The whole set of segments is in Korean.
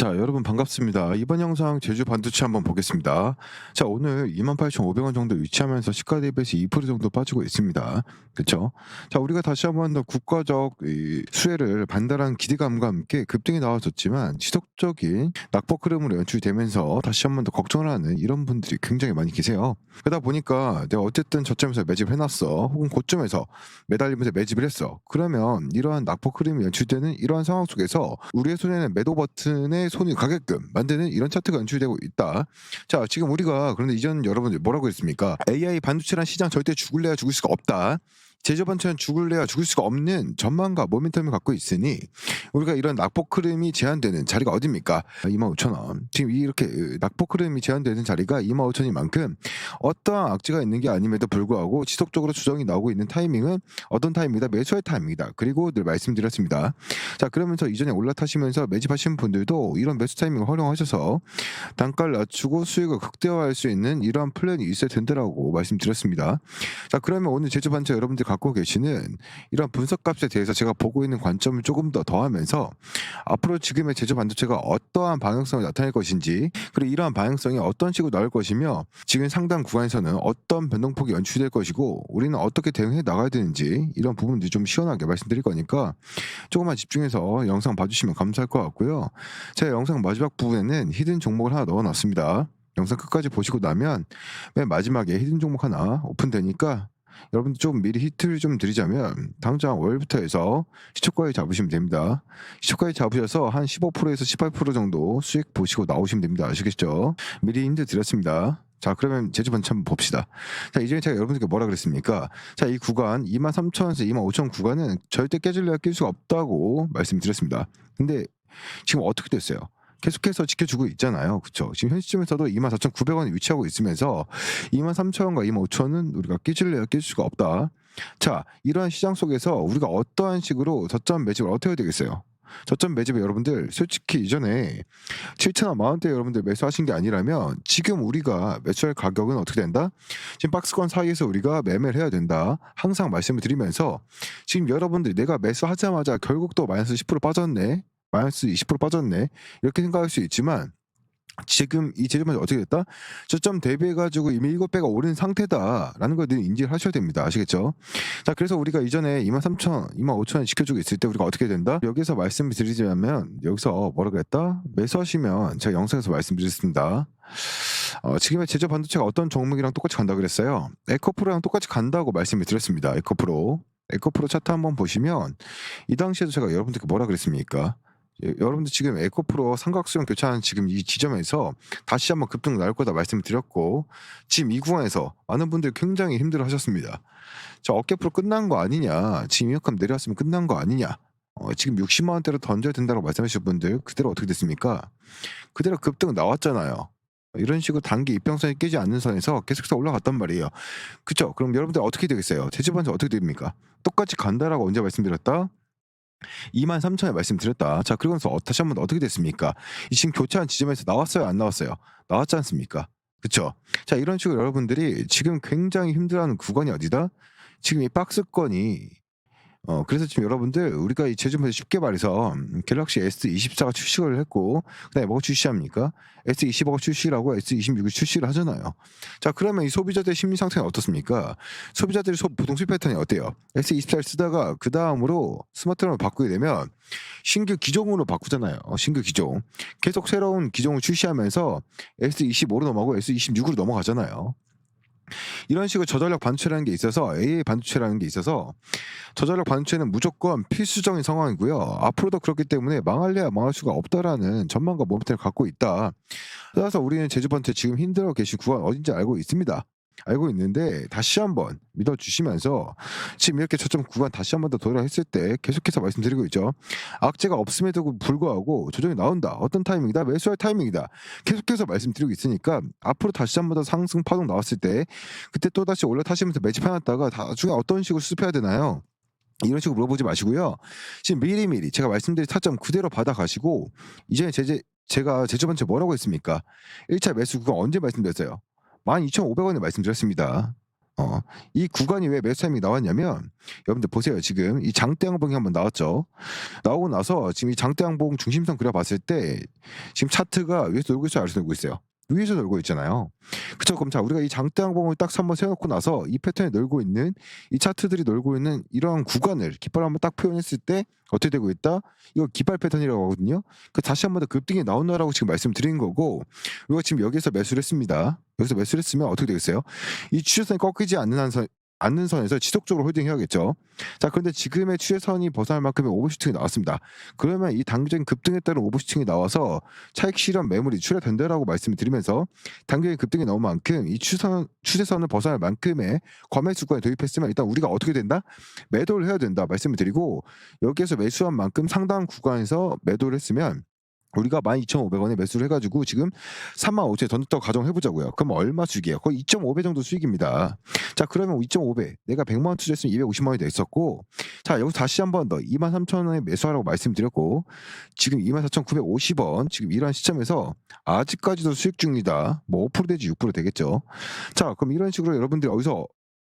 자, 여러분 반갑습니다. 이번 영상 제주 반도체 한번 보겠습니다. 자, 오늘 28,500원 정도 위치하면서 시가 대비해서 2% 정도 빠지고 있습니다. 그쵸? 자, 우리가 다시 한번 더 국가적 이 수혜를 반달한 기대감과 함께 급등이 나와줬지만 지속적인 낙폭 흐름으로 연출되면서 다시 한번 더 걱정을 하는 이런 분들이 굉장히 많이 계세요. 그러다 보니까 내가 어쨌든 저점에서 매집을 해놨어. 혹은 고점에서 매달리면서 매집을 했어. 그러면 이러한 낙폭 흐름이 연출되는 이러한 상황 속에서 우리의 손에는 매도 버튼에 손이 가게끔 만드는 이런 차트가 연출되고 있다. 자, 지금 우리가 그런데 이전 여러분들 뭐라고 했습니까? AI 반도체란 시장 절대 죽을래야 죽을 수가 없다. 제조반처럼 죽을래야 죽을 수가 없는 전망과 모멘텀을 갖고 있으니 우리가 이런 낙폭 흐름이 제한되는 자리가 어딥니까? 25,000원. 지금 이렇게 낙폭 흐름이 제한되는 자리가 25,000인 만큼 어떠한 악재가 있는 게 아님에도 불구하고 지속적으로 조정이 나오고 있는 타이밍은 어떤 타이밍이다? 매수할 타이밍이다. 그리고 늘 말씀드렸습니다. 자, 그러면서 이전에 올라타시면서 매집하신 분들도 이런 매수 타이밍을 활용하셔서 단가를 낮추고 수익을 극대화할 수 있는 이러한 플랜이 있어야 된다라고 말씀드렸습니다. 자, 그러면 오늘 제주반차 여러분들 갖고 계시는 이런 분석값에 대해서 제가 보고 있는 관점을 조금 더 더하면서 앞으로 지금의 제조 반도체가 어떠한 방향성을 나타낼 것인지 그리고 이러한 방향성이 어떤 식으로 나올 것이며 지금 상당 구간에서는 어떤 변동폭이 연출될 것이고 우리는 어떻게 대응해 나가야 되는지 이런 부분들이 좀 시원하게 말씀드릴 거니까 조금만 집중해서 영상 봐주시면 감사할 것 같고요. 제가 영상 마지막 부분에는 히든 종목을 하나 넣어놨습니다. 영상 끝까지 보시고 나면 맨 마지막에 히든 종목 하나 오픈되니까 여러분들 좀 미리 히트를 좀 드리자면 당장 월부터 해서 시초가에 잡으시면 됩니다. 시초가에 잡으셔서 한 15%에서 18% 정도 수익 보시고 나오시면 됩니다. 아시겠죠? 미리 힌트 드렸습니다. 자 그러면 제주 반차 한번 봅시다. 자 이전에 제가 여러분들께 뭐라 그랬습니까? 자 이 구간 23,000원에서 25,000원 구간은 절대 깨질래야 낄 수가 없다고 말씀드렸습니다. 근데 지금 어떻게 됐어요? 계속해서 지켜주고 있잖아요. 그쵸? 지금 현 시점에서도 24,900원에 위치하고 있으면서 23,000원과 25,000원은 우리가 끼질래야 낄 수가 없다. 자, 이러한 시장 속에서 우리가 어떠한 식으로 저점 매집을 어떻게 해야 되겠어요? 저점 매집에 여러분들 솔직히 이전에 7천원 만원대 여러분들 매수하신 게 아니라면 지금 우리가 매수할 가격은 어떻게 된다? 지금 박스권 사이에서 우리가 매매를 해야 된다. 항상 말씀을 드리면서 지금 여러분들 내가 매수하자마자 결국 또 마이너스 10% 빠졌네. 마이너스 20% 빠졌네. 이렇게 생각할 수 있지만 지금 이 제조반이 어떻게 됐다? 저점 대비해가지고 이미 7배가 오른 상태다라는 걸 늘 인지를 하셔야 됩니다. 아시겠죠? 자, 그래서 우리가 이전에 23,000원, 25,000원 지켜주고 있을 때 우리가 어떻게 된다? 여기서 말씀을 드리자면 여기서 뭐라고 했다? 매수하시면 제가 영상에서 말씀드렸습니다. 어, 지금의 제조 반도체가 어떤 종목이랑 똑같이 간다 그랬어요. 에코프로랑 똑같이 간다고 말씀을 드렸습니다. 에코프로. 에코프로 차트 한번 보시면 이 당시에도 제가 여러분들께 뭐라 그랬습니까? 예, 여러분들 지금 에코프로 삼각수용 교차하는 지금 이 지점에서 다시 한번 급등 나올 거다 말씀을 드렸고 지금 이 구간에서 많은 분들이 굉장히 힘들어 하셨습니다. 자 어깨프로 끝난 거 아니냐 지금 이만큼 내려왔으면 끝난 거 아니냐 어, 지금 60만 원대로 던져야 된다고 말씀하신 분들 그대로 어떻게 됐습니까? 그대로 급등 나왔잖아요. 이런 식으로 단기 입평선이 깨지 않는 선에서 계속해서 올라갔단 말이에요. 그쵸? 그럼 여러분들 어떻게 되겠어요? 제주반지 어떻게 됩니까? 똑같이 간다라고 언제 말씀드렸다? 2만 3천에 말씀드렸다. 자, 그러면서 어, 다시 한번 어떻게 됐습니까? 이 지금 교체한 지점에서 나왔어요? 안 나왔어요? 나왔지 않습니까? 그쵸? 자, 이런 식으로 여러분들이 지금 굉장히 힘들어하는 구간이 어디다? 지금 이 박스권이 어 그래서 지금 여러분들 우리가 이 제주에서 쉽게 말해서 음, 갤럭시 S24가 출시를 했고 그다음에 뭐가 출시합니까? S25가 출시라고 S26이 출시를 하잖아요. 자 그러면 이 소비자들의 심리 상태는 어떻습니까? 소비자들의 소, 보통 수입 패턴이 어때요? S24를 쓰다가 그 다음으로 스마트폰을 바꾸게 되면 신규 기종으로 바꾸잖아요. 어, 신규 기종. 계속 새로운 기종을 출시하면서 S25로 넘어가고 S26으로 넘어가잖아요. 이런 식으로 저전력 반도체라는 게 있어서 AA 반도체라는 게 있어서 저전력 반도체는 무조건 필수적인 상황이고요. 앞으로도 그렇기 때문에 망할래야 망할 수가 없다라는 전망과 모멘텀을 갖고 있다. 따라서 우리는 제주 반도체 지금 힘들어 계신 구간 어딘지 알고 있습니다. 알고 있는데 다시 한번 믿어주시면서 지금 이렇게 저점 구간 다시 한번 더 도달했을 때 계속해서 말씀드리고 있죠. 악재가 없음에도 불구하고 조정이 나온다. 어떤 타이밍이다? 매수할 타이밍이다. 계속해서 말씀드리고 있으니까 앞으로 다시 한번 더 상승 파동 나왔을 때 그때 또 다시 올라타시면서 매집해놨다가 나중에 어떤 식으로 수습해야 되나요? 이런 식으로 물어보지 마시고요. 지금 미리미리 제가 말씀드린 타점 그대로 받아가시고 이전에 제제 제가 제주반체 뭐라고 했습니까? 1차 매수 구간 언제 말씀드렸어요? 12,500원에 말씀드렸습니다. 어, 이 구간이 왜 매수 타이밍이 나왔냐면 여러분들 보세요. 지금 이 장대 양봉이 한번 나왔죠. 나오고 나서 지금 이 장대 양봉 중심선 그려봤을 때 지금 차트가 위에서 놀고 있어요, 아래서 놀고 있어요. 위에서 놀고 있잖아요. 그쵸? 그럼 자 우리가 이 장대 양봉을 딱 한번 세워놓고 나서 이 패턴에 놀고 있는 이 차트들이 놀고 있는 이러한 구간을 깃발 한번 딱 표현했을 때 어떻게 되고 있다? 이거 깃발 패턴이라고 하거든요. 그 다시 한번 더 급등이 나온다라고 지금 말씀드린 거고 우리가 지금 여기서 매수를 했습니다. 여기서 매수를 했으면 어떻게 되겠어요? 이 추세선이 꺾이지 않는 한 선, 않는 선에서 지속적으로 홀딩해야겠죠. 자, 그런데 지금의 추세선이 벗어날 만큼의 오버슈팅이 나왔습니다. 그러면 이 단기적인 급등에 따른 오버슈팅이 나와서 차익 실현 매물이 출회된다라고 말씀을 드리면서 단기적인 급등이 나온 만큼 이 추세선, 추세선을 벗어날 만큼의 과매 수권에 도입했으면 일단 우리가 어떻게 된다? 매도를 해야 된다 말씀을 드리고 여기에서 매수한 만큼 상당 구간에서 매도를 했으면 우리가 12,500원에 매수를 해가지고 지금 35,000에 더 넣었다고 가정해보자고요. 그럼 얼마 수익이에요? 거의 2.5배 정도 수익입니다. 자 그러면 2.5배 내가 100만원 투자했으면 250만원이 돼 있었고 자 여기서 다시 한 번 더 23,000원에 매수하라고 말씀드렸고 지금 24,950원 지금 이런 시점에서 아직까지도 수익 중이다. 뭐 5% 되지 6% 되겠죠. 자 그럼 이런 식으로 여러분들이 어디서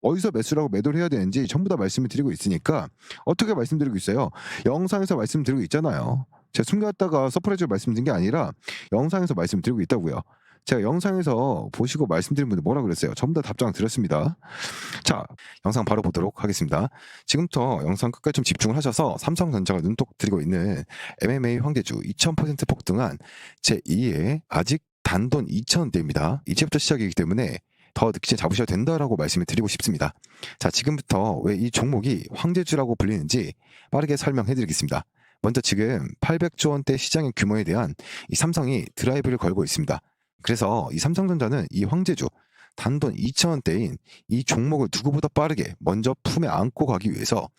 어디서 매수라고 매도를 해야 되는지 전부 다 말씀을 드리고 있으니까 어떻게 말씀드리고 있어요? 영상에서 말씀드리고 있잖아요. 제가 숨겼다가 서프라이즈로 말씀드린 게 아니라 영상에서 말씀드리고 있다고요. 제가 영상에서 보시고 말씀드린 분들 뭐라 그랬어요? 전부 다 답장 드렸습니다. 자, 영상 바로 보도록 하겠습니다. 지금부터 영상 끝까지 좀 집중을 하셔서 삼성전자가 눈독 들이고 있는 MMA 황대주 2000% 폭등한 제2의 아직 단돈 2,000원대입니다. 이제부터 시작이기 때문에 더 늦게 잡으셔야 된다라고 말씀을 드리고 싶습니다. 자, 지금부터 왜 이 종목이 황제주라고 불리는지 빠르게 설명해 드리겠습니다. 먼저 지금 800조 원대 시장의 규모에 대한 이 삼성이 드라이브를 걸고 있습니다. 그래서 이 삼성전자는 이 황제주 단돈 2,000원대인 이 종목을 누구보다 빠르게 먼저 품에 안고 가기 위해서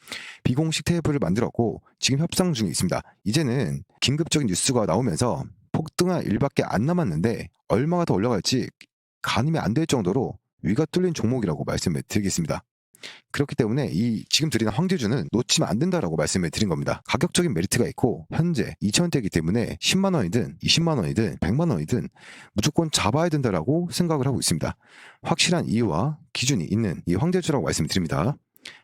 비공식 테이블을 만들었고 지금 협상 중에 있습니다. 이제는 긴급적인 뉴스가 나오면서 폭등할 일밖에 안 남았는데 얼마가 더 올라갈지 가늠이 안 될 정도로 위가 뚫린 종목이라고 말씀을 드리겠습니다. 그렇기 때문에 이 지금 드리는 황제주는 놓치면 안 된다라고 말씀을 드린 겁니다. 가격적인 메리트가 있고 현재 2,000원대이기 때문에 10만 원이든 20만 원이든 100만 원이든 무조건 잡아야 된다라고 생각을 하고 있습니다. 확실한 이유와 기준이 있는 이 황제주라고 말씀드립니다.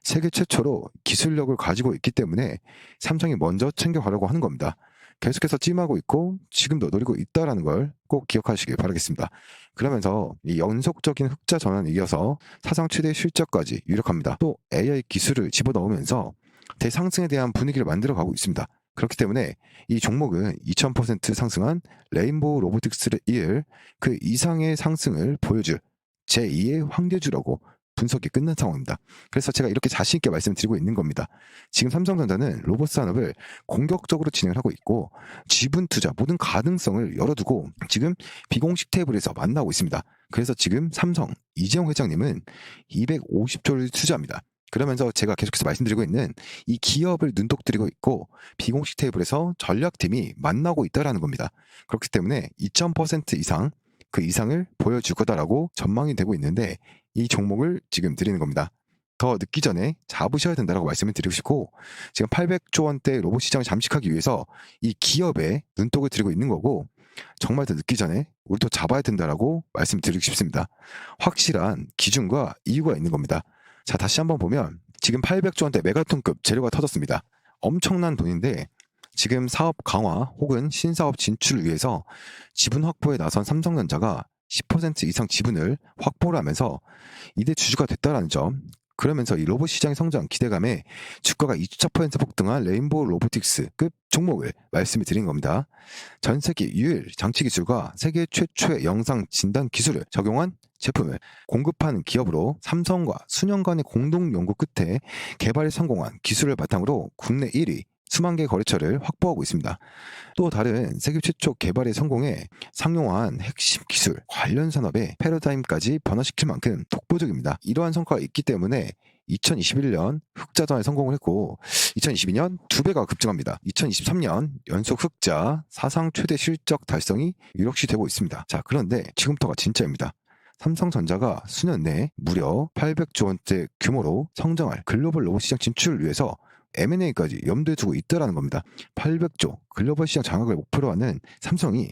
세계 최초로 기술력을 가지고 있기 때문에 삼성이 먼저 챙겨가려고 하는 겁니다. 계속해서 찜하고 있고 지금도 노리고 있다라는 걸 꼭 기억하시길 바라겠습니다. 그러면서 이 연속적인 흑자 전환에 이어서 사상 최대 실적까지 유력합니다. 또 AI 기술을 집어넣으면서 대상승에 대한 분위기를 만들어 가고 있습니다. 그렇기 때문에 이 종목은 2000% 상승한 레인보우 로보틱스를 이을 그 이상의 상승을 보여줄 제2의 황제주라고 분석이 끝난 상황입니다. 그래서 제가 이렇게 자신 있게 말씀드리고 있는 겁니다. 지금 삼성전자는 로봇 산업을 공격적으로 진행을 하고 있고 지분 투자 모든 가능성을 열어두고 지금 비공식 테이블에서 만나고 있습니다. 그래서 지금 삼성 이재용 회장님은 250조를 투자합니다. 그러면서 제가 계속해서 말씀드리고 있는 이 기업을 눈독 들이고 있고 비공식 테이블에서 전략팀이 만나고 있다라는 겁니다. 그렇기 때문에 2,000% 이상 그 이상을 보여줄 거다라고 전망이 되고 있는데 이 종목을 지금 드리는 겁니다. 더 늦기 전에 잡으셔야 된다라고 말씀을 드리고 싶고 지금 800조 원대 로봇 시장을 잠식하기 위해서 이 기업에 눈독을 들이고 있는 거고 정말 더 늦기 전에 우리 도 잡아야 된다라고 말씀드리고 싶습니다. 확실한 기준과 이유가 있는 겁니다. 자 다시 한번 보면 지금 800조 원대 메가톤급 재료가 터졌습니다. 엄청난 돈인데 지금 사업 강화 혹은 신사업 진출을 위해서 지분 확보에 나선 삼성전자가 10% 이상 지분을 확보를 하면서 이대 주주가 됐다라는 점. 그러면서 이 로봇 시장의 성장 기대감에 주가가 2.4% 폭등한 레인보우 로보틱스급 종목을 말씀을 드린 겁니다. 전 세계 유일 장치 기술과 세계 최초의 영상 진단 기술을 적용한 제품을 공급하는 기업으로 삼성과 수년간의 공동 연구 끝에 개발에 성공한 기술을 바탕으로 국내 1위 수만 개 거래처를 확보하고 있습니다. 또 다른 세계 최초 개발에 성공해 상용화한 핵심 기술 관련 산업의 패러다임까지 변화시킬 만큼 독보적입니다. 이러한 성과가 있기 때문에 2021년 흑자전에 성공을 했고 2022년 두 배가 급증합니다. 2023년 연속 흑자 사상 최대 실적 달성이 유력시 되고 있습니다. 자 그런데 지금부터가 진짜입니다. 삼성전자가 수년 내에 무려 800조 원대 규모로 성장할 글로벌 로봇 시장 진출을 위해서 M&A까지 염두에 두고 있다라는 겁니다. 800조 글로벌 시장 장악을 목표로 하는 삼성이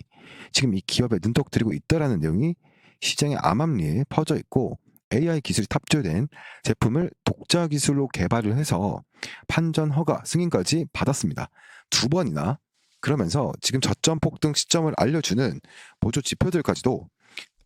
지금 이 기업에 눈독 들이고 있다라는 내용이 시장의 암암리에 퍼져 있고 AI 기술이 탑재된 제품을 독자 기술로 개발을 해서 판전 허가 승인까지 받았습니다. 두 번이나 그러면서 지금 저점 폭등 시점을 알려주는 보조 지표들까지도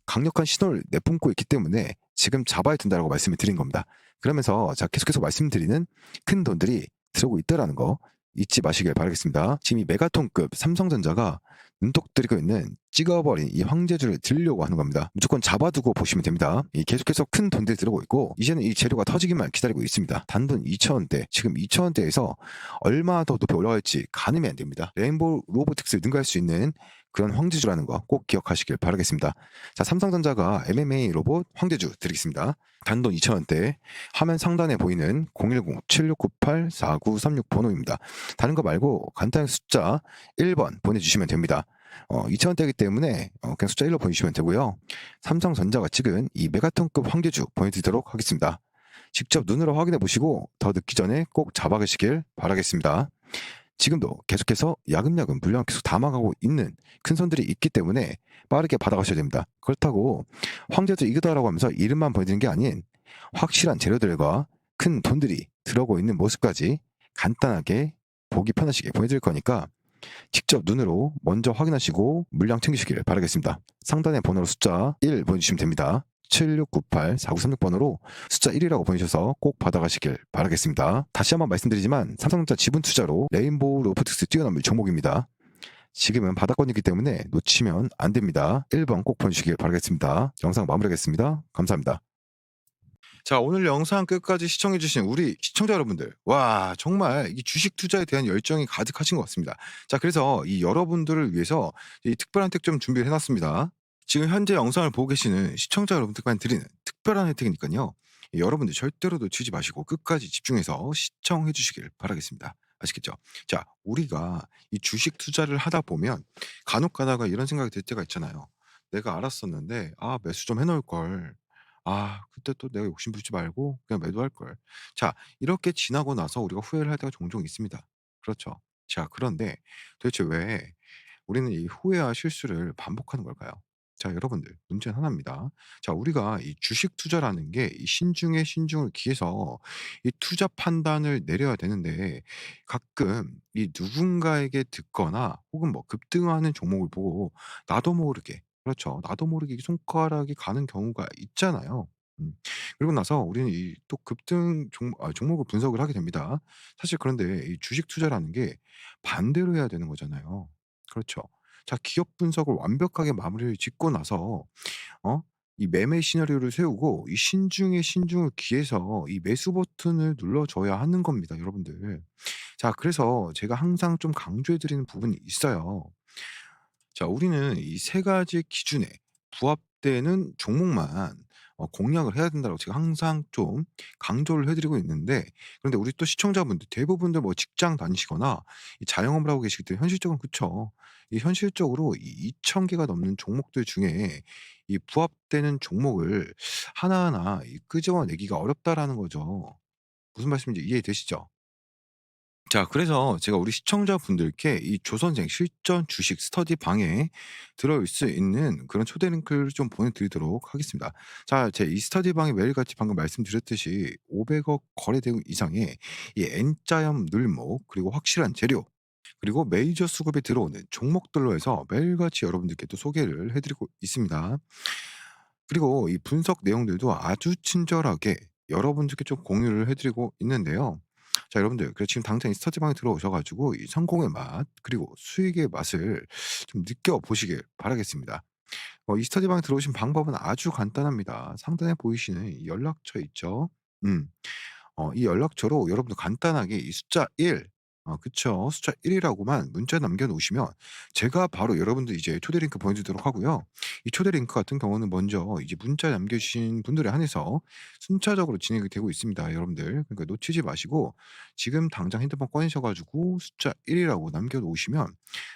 강력한 신호를 내뿜고 있기 때문에 지금 잡아야 된다고 말씀을 드린 겁니다. 그러면서 자 계속해서 말씀드리는 큰 돈들이 들어오고 있다라는 거 잊지 마시길 바라겠습니다. 지금 이 메가톤급 삼성전자가 눈독 들이고 있는 찍어버린 이 황제주를 들려고 하는 겁니다. 무조건 잡아두고 보시면 됩니다. 이 계속해서 큰 돈들이 들어오고 있고 이제는 이 재료가 터지기만 기다리고 있습니다. 단돈 2천원대 지금 2천원대에서 얼마 더 높이 올라갈지 가늠이 안 됩니다. 레인보우 로보틱스를 능가할 수 있는 그런 황제주라는 거 꼭 기억하시길 바라겠습니다. 자 삼성전자가 MMA 로봇 황제주 드리겠습니다. 단돈 2천원대 화면 상단에 보이는 010-7698-4936 번호입니다. 다른 거 말고 간단히 숫자 1번 보내주시면 됩니다. 어, 2천원대이기 때문에 어, 그냥 숫자 1로 보내주시면 되고요. 삼성전자가 찍은 이 메가톤급 황제주 보내드리도록 하겠습니다. 직접 눈으로 확인해 보시고 더 늦기 전에 꼭 잡아가시길 바라겠습니다. 지금도 계속해서 야금야금 물량 계속 담아가고 있는 큰 손들이 있기 때문에 빠르게 받아가셔야 됩니다. 그렇다고 황제도 이거다라고 하면서 이름만 보여드리는 게 아닌 확실한 재료들과 큰 돈들이 들어오고 있는 모습까지 간단하게 보기 편하시게 보여드릴 거니까 직접 눈으로 먼저 확인하시고 물량 챙기시길 바라겠습니다. 상단의 번호로 숫자 1 보내주시면 됩니다. 7698-4936번으로 숫자 1이라고 보내셔서 꼭 받아가시길 바라겠습니다. 다시 한번 말씀드리지만 삼성전자 지분 투자로 레인보우 로보틱스 뛰어넘을 종목입니다. 지금은 바닥권이기 때문에 놓치면 안 됩니다. 1번 꼭 보내주시길 바라겠습니다. 영상 마무리하겠습니다. 감사합니다. 자, 오늘 영상 끝까지 시청해주신 우리 시청자 여러분들. 와, 정말 이 주식 투자에 대한 열정이 가득하신 것 같습니다. 자, 그래서 이 여러분들을 위해서 이 특별한 혜택 좀 준비를 해놨습니다. 지금 현재 영상을 보고 계시는 시청자 여러분들까지 드리는 특별한 혜택이니까요. 여러분들 절대로 놓치지 마시고 끝까지 집중해서 시청해 주시길 바라겠습니다. 아시겠죠? 자, 우리가 이 주식 투자를 하다 보면 간혹 가다가 이런 생각이 들 때가 있잖아요. 내가 알았었는데, 아, 매수 좀 해놓을 걸. 아, 그때 또 내가 욕심 부리지 말고 그냥 매도할 걸. 자, 이렇게 지나고 나서 우리가 후회를 할 때가 종종 있습니다. 그렇죠. 자, 그런데 도대체 왜 우리는 이 후회와 실수를 반복하는 걸까요? 자, 여러분들, 문제는 하나입니다. 자, 우리가 이 주식 투자라는 게 이 신중에 신중을 기해서 이 투자 판단을 내려야 되는데 가끔 이 누군가에게 듣거나 혹은 뭐 급등하는 종목을 보고 나도 모르게, 그렇죠. 나도 모르게 이 손가락이 가는 경우가 있잖아요. 음. 그러고 나서 우리는 이 또 급등 종 아 종목을 분석을 하게 됩니다. 사실 그런데 이 주식 투자라는 게 반대로 해야 되는 거잖아요. 그렇죠. 자 기업 분석을 완벽하게 마무리를 짓고 나서 어 이 매매 시나리오를 세우고 이 신중에 신중을 기해서 이 매수 버튼을 눌러 줘야 하는 겁니다, 여러분들. 자 그래서 제가 항상 좀 강조해 드리는 부분이 있어요. 자 우리는 이 세 가지 기준에 부합되는 종목만 어 공략을 해야 된다고 제가 항상 좀 강조를 해 드리고 있는데 그런데 우리 또 시청자분들 대부분들 뭐 직장 다니시거나 이 자영업을 하고 계시기 때문에 현실적으로 그쵸. 이 현실적으로 이 2,000 개가 넘는 종목들 중에 이 부합되는 종목을 하나하나 이 끄집어내기가 어렵다라는 거죠. 무슨 말씀인지 이해되시죠? 자 그래서 제가 우리 시청자분들께 이 조선생 실전 주식 스터디 방에 들어올 수 있는 그런 초대 링크를 좀 보내드리도록 하겠습니다. 자 제 이 스터디 방에 매일같이 방금 말씀드렸듯이 500억 거래대금 이상의 이 N자형 늘목 그리고 확실한 재료 그리고 메이저 수급에 들어오는 종목들로 해서 매일같이 여러분들께 또 소개를 해 드리고 있습니다. 그리고 이 분석 내용들도 아주 친절하게 여러분들께 좀 공유를 해 드리고 있는데요. 자 여러분들 그 지금 당장 이 스터디방에 들어오셔 가지고 이 성공의 맛 그리고 수익의 맛을 좀 느껴보시길 바라겠습니다. 어 이 스터디방에 들어오신 방법은 아주 간단합니다. 상단에 보이시는 이 연락처 있죠? 음. 어 이 연락처로 여러분들 간단하게 이 숫자 1 어 그쵸. 숫자 1 이라고만 문자 남겨 놓으시면 제가 바로 여러분들 이제 초대 링크 보내 드리도록 하고요. 이 초대 링크 같은 경우는 먼저 이제 문자 남겨 주신 분들에 한해서 순차적으로 진행이 되고 있습니다, 여러분들. 그러니까 놓치지 마시고 지금 당장 핸드폰 꺼내셔 가지고 숫자 1 이라고 남겨 놓으시면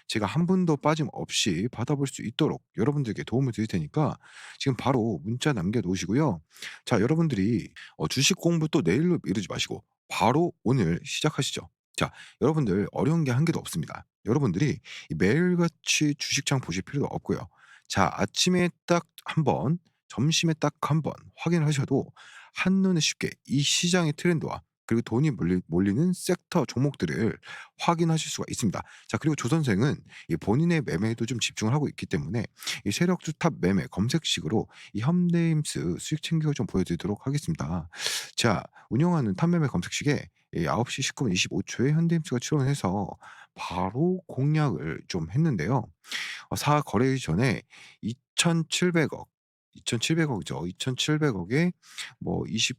제가 한 분도 빠짐없이 받아볼 수 있도록 여러분들께 도움을 드릴 테니까 지금 바로 문자 남겨 놓으시고요. 자 여러분들이 어 주식 공부 또 내일로 미루지 마시고 바로 오늘 시작하시죠. 자 여러분들 어려운 게 한 개도 없습니다. 여러분들이 이 매일같이 주식창 보실 필요도 없고요. 자 아침에 딱 한 번 점심에 딱 한 번 확인을 하셔도 한눈에 쉽게 이 시장의 트렌드와 그리고 돈이 몰리 몰리는 섹터 종목들을 확인하실 수가 있습니다. 자 그리고 조 선생은 이 본인의 매매에도 좀 집중을 하고 있기 때문에 이 세력주 탑 매매 검색식으로 이 현대임스 수익 챙겨 좀 보여드리도록 하겠습니다. 자 운영하는 탑 매매 검색식에 이 9시 19분 25초에 현대임스가 출원을 해서 바로 공략을 좀 했는데요. 어 사 거래 전에 2,700억, 2,700억이죠. 2,700억에 뭐 29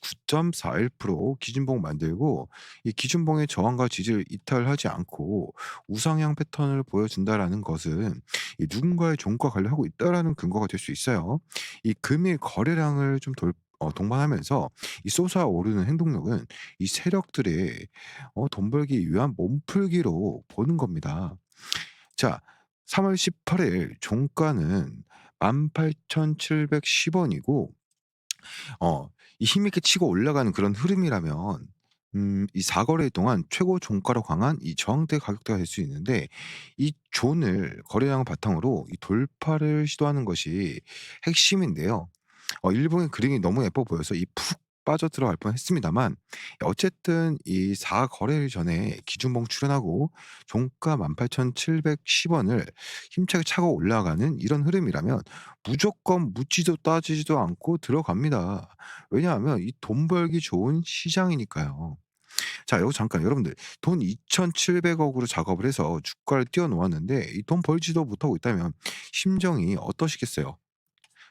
9.41% 기준봉 만들고 이 기준봉의 저항과 지지를 이탈하지 않고 우상향 패턴을 보여준다라는 것은 이 누군가의 종과 관련하고 있다라는 근거가 될 수 있어요. 이 금일 거래량을 좀 돌 어 동반하면서 이 솟아오르는 행동력은 이 세력들의 어 돈 벌기 위한 몸풀기로 보는 겁니다. 자 3월 18일 종가는 18,710 원이고 어 이 힘있게 치고 올라가는 그런 흐름이라면 음이 사거래 동안 최고 종가로 강한 이 저항대 가격대가 될 수 있는데 이 존을 거래량을 바탕으로 이 돌파를 시도하는 것이 핵심인데요. 어 일본의 그림이 너무 예뻐 보여서 이 푹 빠져들어갈 뻔했습니다만 어쨌든 이 4 거래일 전에 기준봉 출현하고 종가 18,710 원을 힘차게 차고 올라가는 이런 흐름이라면 무조건 묻지도 따지지도 않고 들어갑니다. 왜냐하면 이 돈 벌기 좋은 시장이니까요. 자 여기서 잠깐 여러분들 돈 2,700억으로 작업을 해서 주가를 띄워 놓았는데 이 돈 벌지도 못하고 있다면 심정이 어떠시겠어요?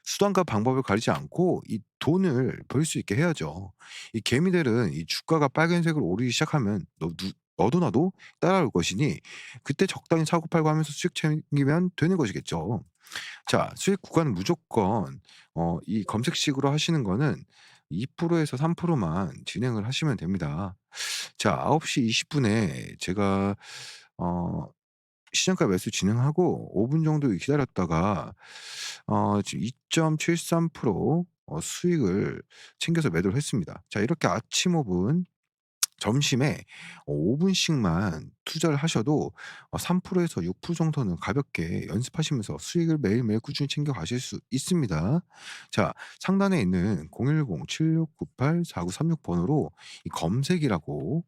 수단과 방법을 가리지 않고 이 돈을 벌 수 있게 해야죠. 이 개미들은 이 주가가 빨간색으로 오르기 시작하면 너 누 너도 나도 따라올 것이니 그때 적당히 사고 팔고 하면서 수익 챙기면 되는 것이겠죠. 자 수익 구간은 무조건 어 이 검색식으로 하시는 거는 2% 에서 3%만 진행을 하시면 됩니다. 자 9시 20 분에 제가 어 시장가 매수 진행하고 5분 정도 기다렸다가 어 지금 2.73%어 수익을 챙겨서 매도를 했습니다. 자 이렇게 아침 5분 점심에 어5 분씩만 투자를 하셔도 어3% 에서 6% 정도는 가볍게 연습하시면서 수익을 매일매일 꾸준히 챙겨 가실 수 있습니다. 자 상단에 있는 010-7698-4936 번호로 이 검색이라고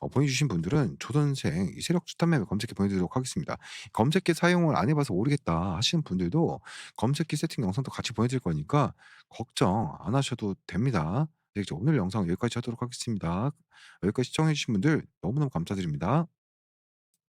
어 보내주신 분들은 조선생 이 세력 추탄맵 검색해 보내드리도록 하겠습니다. 검색기 사용을 안 해봐서 모르겠다 하시는 분들도 검색기 세팅 영상도 같이 보내드릴 거니까 걱정 안 하셔도 됩니다. 네, 오늘 영상 여기까지 하도록 하겠습니다. 여기까지 시청해주신 분들 너무너무 감사드립니다.